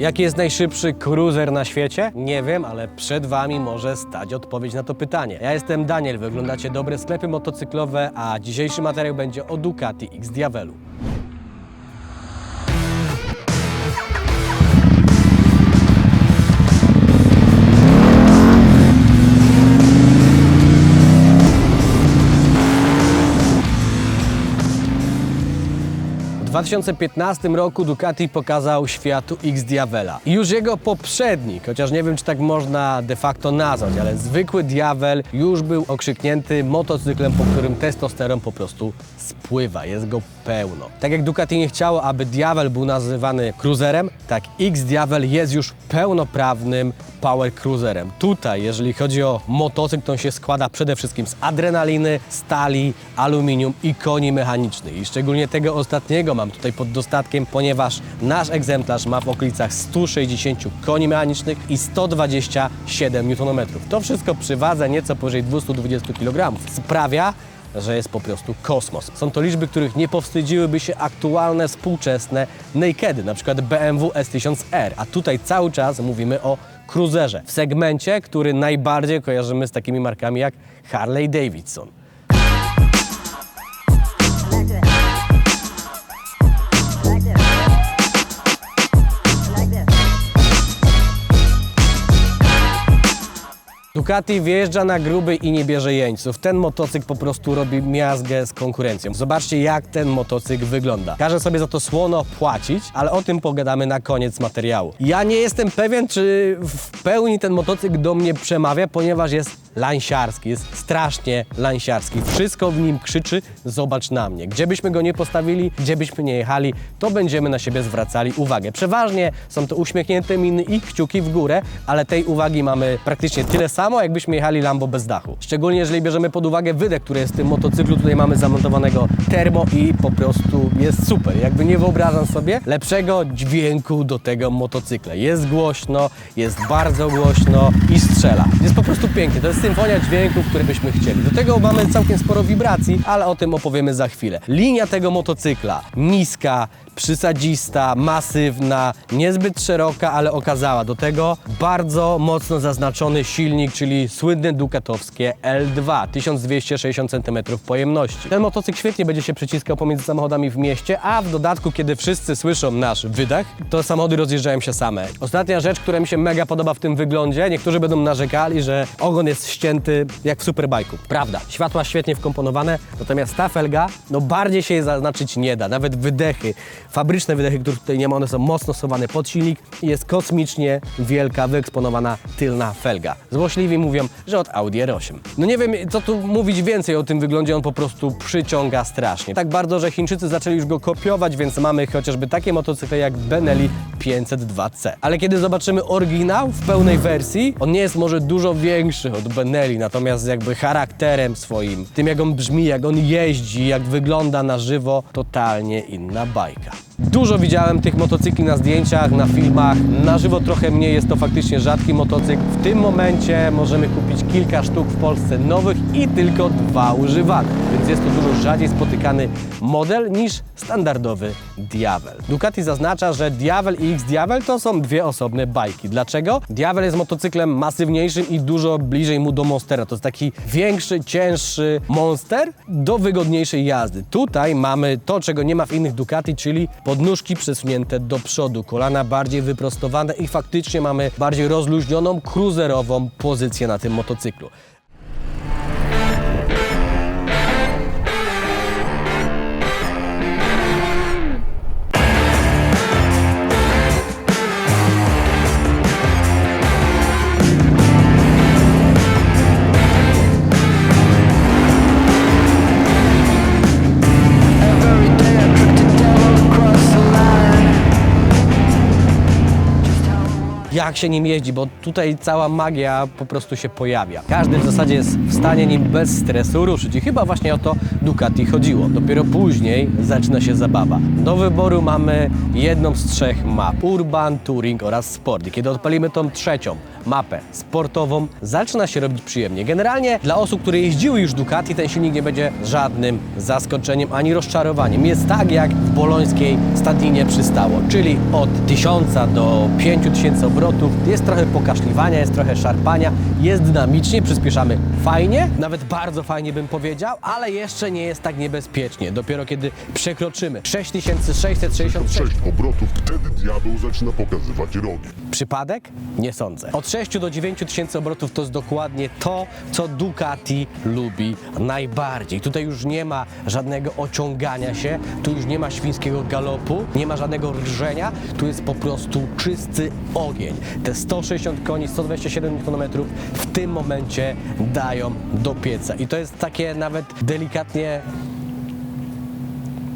Jaki jest najszybszy cruiser na świecie? Nie wiem, ale przed Wami może stać odpowiedź na to pytanie. Ja jestem Daniel, wy oglądacie dobre sklepy motocyklowe, a dzisiejszy materiał będzie o Ducati X Diavelu. 2015 roku Ducati pokazał światu X Diavela. I już jego poprzednik, chociaż nie wiem czy tak można de facto nazwać, ale zwykły Diavel już był okrzyknięty motocyklem, po którym testosteron po prostu spływa, jest go pełno. Tak jak Ducati nie chciało, aby Diavel był nazywany cruiserem, tak X Diavel jest już pełnoprawnym power cruiserem. Tutaj, jeżeli chodzi o motocykl, to on się składa przede wszystkim z adrenaliny, stali, aluminium i koni mechanicznych. I szczególnie tego ostatniego mam tutaj pod dostatkiem, ponieważ nasz egzemplarz ma w okolicach 160 koni mechanicznych i 127 Nm. To wszystko przy wadze nieco powyżej 220 kg sprawia, że jest po prostu kosmos. Są to liczby, których nie powstydziłyby się aktualne, współczesne nakedy, na przykład BMW S1000R, a tutaj cały czas mówimy o cruiserze, w segmencie, który najbardziej kojarzymy z takimi markami jak Harley Davidson. Ducati wjeżdża na gruby i nie bierze jeńców. Ten motocykl po prostu robi miazgę z konkurencją. Zobaczcie, jak ten motocykl wygląda. Każe sobie za to słono płacić, ale o tym pogadamy na koniec materiału. Ja nie jestem pewien, czy w pełni ten motocykl do mnie przemawia, ponieważ jest lansiarski, jest strasznie lansiarski. Wszystko w nim krzyczy, zobacz na mnie. Gdzie byśmy go nie postawili, gdzie byśmy nie jechali, to będziemy na siebie zwracali uwagę. Przeważnie są to uśmiechnięte miny i kciuki w górę, ale tej uwagi mamy praktycznie tyle samo, jakbyśmy jechali Lambo bez dachu. Szczególnie jeżeli bierzemy pod uwagę wydech, który jest w tym motocyklu. Tutaj mamy zamontowanego termo i po prostu jest super. Jakby nie wyobrażam sobie lepszego dźwięku do tego motocykla. Jest głośno, jest bardzo głośno i strzela. Jest po prostu pięknie. To jest symfonia dźwięków, które byśmy chcieli. Do tego mamy całkiem sporo wibracji, ale o tym opowiemy za chwilę. Linia tego motocykla niska, przysadzista, masywna, niezbyt szeroka, ale okazała. Do tego bardzo mocno zaznaczony silnik, czyli słynne dukatowskie L2, 1260 cm pojemności. Ten motocykl świetnie będzie się przyciskał pomiędzy samochodami w mieście, a w dodatku, kiedy wszyscy słyszą nasz wydech, to samochody rozjeżdżają się same. Ostatnia rzecz, która mi się mega podoba w tym wyglądzie, niektórzy będą narzekali, że ogon jest ścięty jak w superbajku. Prawda, światła świetnie wkomponowane, natomiast ta felga, no bardziej się jej zaznaczyć nie da. Nawet wydechy, fabryczne wydechy, których tutaj nie ma, one są mocno schowane pod silnik i jest kosmicznie wielka, wyeksponowana tylna felga. Złośliwi mówią, że od Audi R8. No nie wiem, co tu mówić więcej o tym wyglądzie, on po prostu przyciąga strasznie. Tak bardzo, że Chińczycy zaczęli już go kopiować, więc mamy chociażby takie motocykle jak Benelli 502C. Ale kiedy zobaczymy oryginał w pełnej wersji, on nie jest może dużo większy od Benelli, natomiast jakby charakterem swoim, tym jak on brzmi, jak on jeździ, jak wygląda na żywo, totalnie inna bajka. Dużo widziałem tych motocykli na zdjęciach, na filmach. Na żywo trochę mniej, jest to faktycznie rzadki motocykl. W tym momencie możemy kupić kilka sztuk w Polsce nowych i tylko dwa używane. Jest to dużo rzadziej spotykany model niż standardowy Diavel. Ducati zaznacza, że Diavel i X Diavel to są dwie osobne bajki. Dlaczego? Diavel jest motocyklem masywniejszym i dużo bliżej mu do Monstera. To jest taki większy, cięższy Monster do wygodniejszej jazdy. Tutaj mamy to, czego nie ma w innych Ducati, czyli podnóżki przesunięte do przodu, kolana bardziej wyprostowane i faktycznie mamy bardziej rozluźnioną, cruiserową pozycję na tym motocyklu. Jak się nim jeździ, bo tutaj cała magia po prostu się pojawia. Każdy w zasadzie jest w stanie nim bez stresu ruszyć i chyba właśnie o to Ducati chodziło. Dopiero później zaczyna się zabawa. Do wyboru mamy jedną z trzech map. Urban, Touring oraz Sport. I kiedy odpalimy tą trzecią, mapę sportową, zaczyna się robić przyjemnie. Generalnie dla osób, które jeździły już Ducati, ten silnik nie będzie żadnym zaskoczeniem ani rozczarowaniem. Jest tak, jak w bolońskiej stadinie przystało, czyli od 1000 do 5000 obrotów. Jest trochę pokaszliwania, jest trochę szarpania, jest dynamicznie, przyspieszamy fajnie, nawet bardzo fajnie bym powiedział, ale jeszcze nie jest tak niebezpiecznie. Dopiero kiedy przekroczymy 6666 6 obrotów, wtedy diabeł zaczyna pokazywać rogi. Przypadek? Nie sądzę. Od 6 do 9 tysięcy obrotów to jest dokładnie to, co Ducati lubi najbardziej. Tutaj już nie ma żadnego ociągania się, tu już nie ma świńskiego galopu, nie ma żadnego rżenia, tu jest po prostu czysty ogień. Te 160 koni, 127 Nm w tym momencie dają do pieca. I to jest takie nawet delikatnie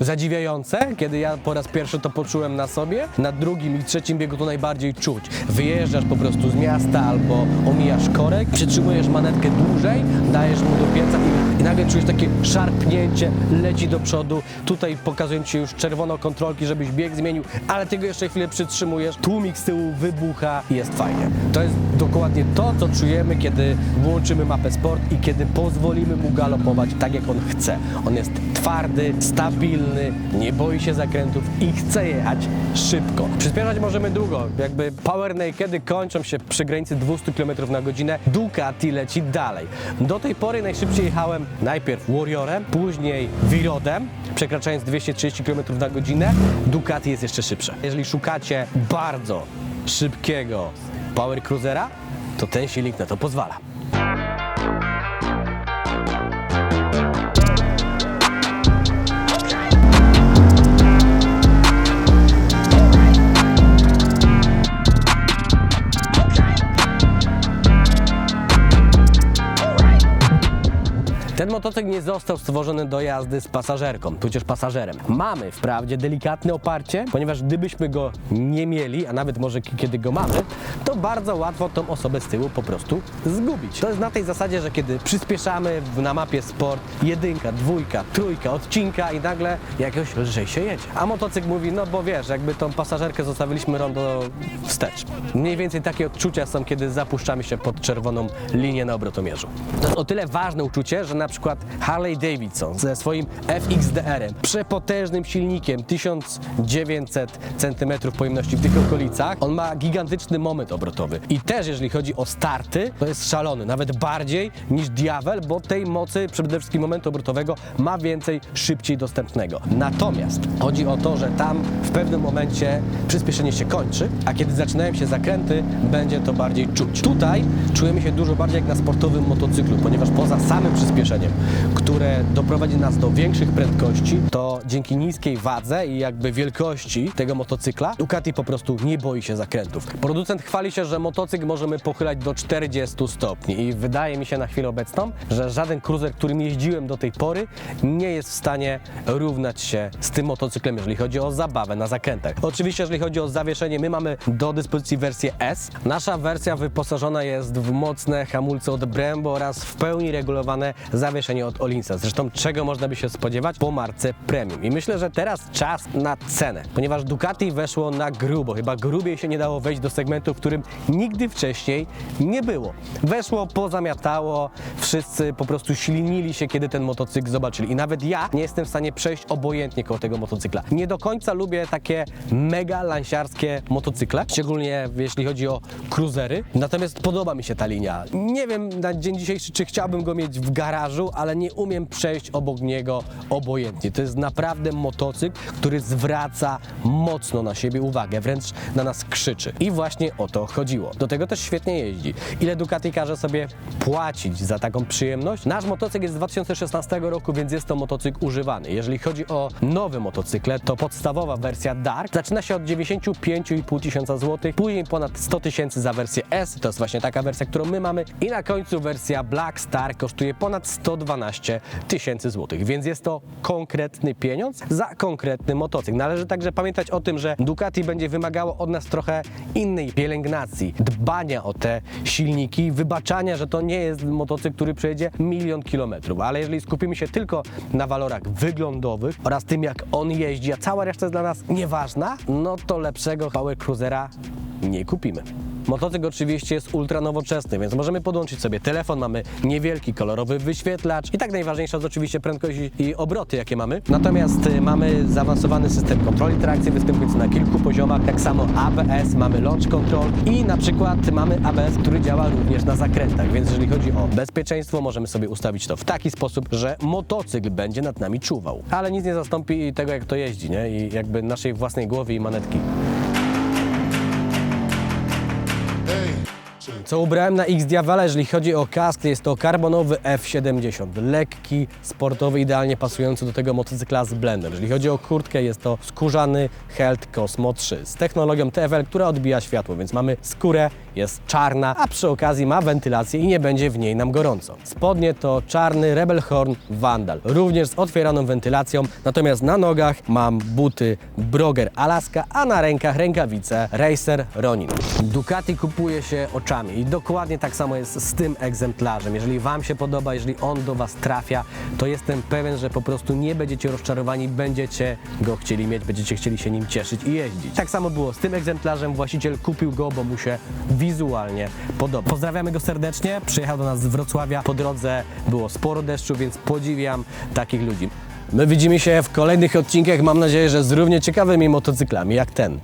zadziwiające, kiedy ja po raz pierwszy to poczułem na sobie. Na drugim i trzecim biegu to najbardziej czuć. Wyjeżdżasz po prostu z miasta albo omijasz korek, przytrzymujesz manetkę dłużej, dajesz mu do pieca i, i nagle czujesz takie szarpnięcie, leci do przodu. Tutaj pokazują ci już czerwono kontrolki, żebyś bieg zmienił, ale ty go jeszcze chwilę przytrzymujesz, tłumik z tyłu wybucha i jest fajnie. To jest dokładnie to, co czujemy, kiedy włączymy mapę sport i kiedy pozwolimy mu galopować tak, jak on chce. On jest twardy, stabilny, nie boi się zakrętów i chce jechać szybko. Przyspieszać możemy długo, jakby power nakedy kończą się przy granicy 200 km na godzinę, Ducati leci dalej. Do tej pory najszybciej jechałem najpierw Warriorem, później Virodem, przekraczając 230 km na godzinę. Ducati jest jeszcze szybsze. Jeżeli szukacie bardzo szybkiego power cruisera, to ten silnik na to pozwala. Motocykl nie został stworzony do jazdy z pasażerką, tudzież pasażerem. Mamy wprawdzie delikatne oparcie, ponieważ gdybyśmy go nie mieli, a nawet może kiedy go mamy, to bardzo łatwo tą osobę z tyłu po prostu zgubić. To jest na tej zasadzie, że kiedy przyspieszamy na mapie sport, jedynka, dwójka, trójka, odcinka i nagle jakoś lżej się jedzie. A motocykl mówi, no bo wiesz, jakby tą pasażerkę zostawiliśmy rondo wstecz. Mniej więcej takie odczucia są, kiedy zapuszczamy się pod czerwoną linię na obrotomierzu. To o tyle ważne uczucie, że na przykład Harley Davidson ze swoim FXDR-em, przepotężnym silnikiem, 1900 cm pojemności w tych okolicach, on ma gigantyczny moment obrotowy. I też jeżeli chodzi o starty, to jest szalony, nawet bardziej niż Diavel, bo tej mocy przede wszystkim momentu obrotowego ma więcej szybciej dostępnego. Natomiast chodzi o to, że tam w pewnym momencie przyspieszenie się kończy, a kiedy zaczynają się zakręty, będzie to bardziej czuć. Tutaj czujemy się dużo bardziej jak na sportowym motocyklu, ponieważ poza samym przyspieszeniem, które doprowadzi nas do większych prędkości, to dzięki niskiej wadze i jakby wielkości tego motocykla, Ducati po prostu nie boi się zakrętów. Producent chwali się, że motocykl możemy pochylać do 40 stopni i wydaje mi się na chwilę obecną, że żaden cruiser, którym jeździłem do tej pory, nie jest w stanie równać się z tym motocyklem, jeżeli chodzi o zabawę na zakrętach. Oczywiście, jeżeli chodzi o zawieszenie, my mamy do dyspozycji wersję S. Nasza wersja wyposażona jest w mocne hamulce od Brembo oraz w pełni regulowane zawieszenie od Olinsa. Zresztą czego można by się spodziewać po marce premium. I myślę, że teraz czas na cenę, ponieważ Ducati weszło na grubo. Chyba grubiej się nie dało wejść do segmentu, w którym nigdy wcześniej nie było. Weszło, pozamiatało, wszyscy po prostu ślinili się, kiedy ten motocykl zobaczyli. I nawet ja nie jestem w stanie przejść obojętnie koło tego motocykla. Nie do końca lubię takie mega lansiarskie motocykle, szczególnie jeśli chodzi o cruisery. Natomiast podoba mi się ta linia. Nie wiem na dzień dzisiejszy, czy chciałbym go mieć w garażu, ale nie umiem przejść obok niego obojętnie. To jest naprawdę motocykl, który zwraca mocno na siebie uwagę, wręcz na nas krzyczy. I właśnie o to chodziło. Do tego też świetnie jeździ. Ile Ducati każe sobie płacić za taką przyjemność? Nasz motocykl jest z 2016 roku, więc jest to motocykl używany. Jeżeli chodzi o nowe motocykle, to podstawowa wersja Dark zaczyna się od 95,5 tysiąca złotych, później ponad 100 tysięcy za wersję S, to jest właśnie taka wersja, którą my mamy i na końcu wersja Black Star kosztuje ponad 120 112 tysięcy złotych, więc jest to konkretny pieniądz za konkretny motocykl. Należy także pamiętać o tym, że Ducati będzie wymagało od nas trochę innej pielęgnacji, dbania o te silniki, wybaczania, że to nie jest motocykl, który przejedzie milion kilometrów, ale jeżeli skupimy się tylko na walorach wyglądowych oraz tym, jak on jeździ, a cała reszta jest dla nas nieważna, no to lepszego Power Cruisera nie kupimy. Motocykl oczywiście jest ultra nowoczesny, więc możemy podłączyć sobie telefon, mamy niewielki kolorowy wyświetlacz i tak najważniejsza jest oczywiście prędkość i- obroty, jakie mamy. Natomiast y, mamy zaawansowany system kontroli trakcji występujący na kilku poziomach, tak samo ABS, mamy launch control i na przykład mamy ABS, który działa również na zakrętach, więc jeżeli chodzi o bezpieczeństwo, możemy sobie ustawić to w taki sposób, że motocykl będzie nad nami czuwał. Ale nic nie zastąpi tego, jak to jeździ, nie? I jakby naszej własnej głowy i manetki. Co ubrałem na X Diavale, jeżeli chodzi o kask, jest to karbonowy F70. Lekki, sportowy, idealnie pasujący do tego motocykla z blendem. Jeżeli chodzi o kurtkę, jest to skórzany Health Cosmo 3 z technologią TFL, która odbija światło, więc mamy skórę, jest czarna, a przy okazji ma wentylację i nie będzie w niej nam gorąco. Spodnie to czarny Rebel Horn Vandal, również z otwieraną wentylacją, natomiast na nogach mam buty Broger Alaska, a na rękach rękawice Racer Ronin. Ducati kupuje się oczami i dokładnie tak samo jest z tym egzemplarzem. Jeżeli Wam się podoba, jeżeli on do Was trafia, to jestem pewien, że po prostu nie będziecie rozczarowani, będziecie go chcieli mieć, będziecie chcieli się nim cieszyć i jeździć. Tak samo było z tym egzemplarzem, właściciel kupił go, bo mu się wizualnie podoba. Pozdrawiamy go serdecznie, przyjechał do nas z Wrocławia, po drodze było sporo deszczu, więc podziwiam takich ludzi. My widzimy się w kolejnych odcinkach, mam nadzieję, że z równie ciekawymi motocyklami jak ten.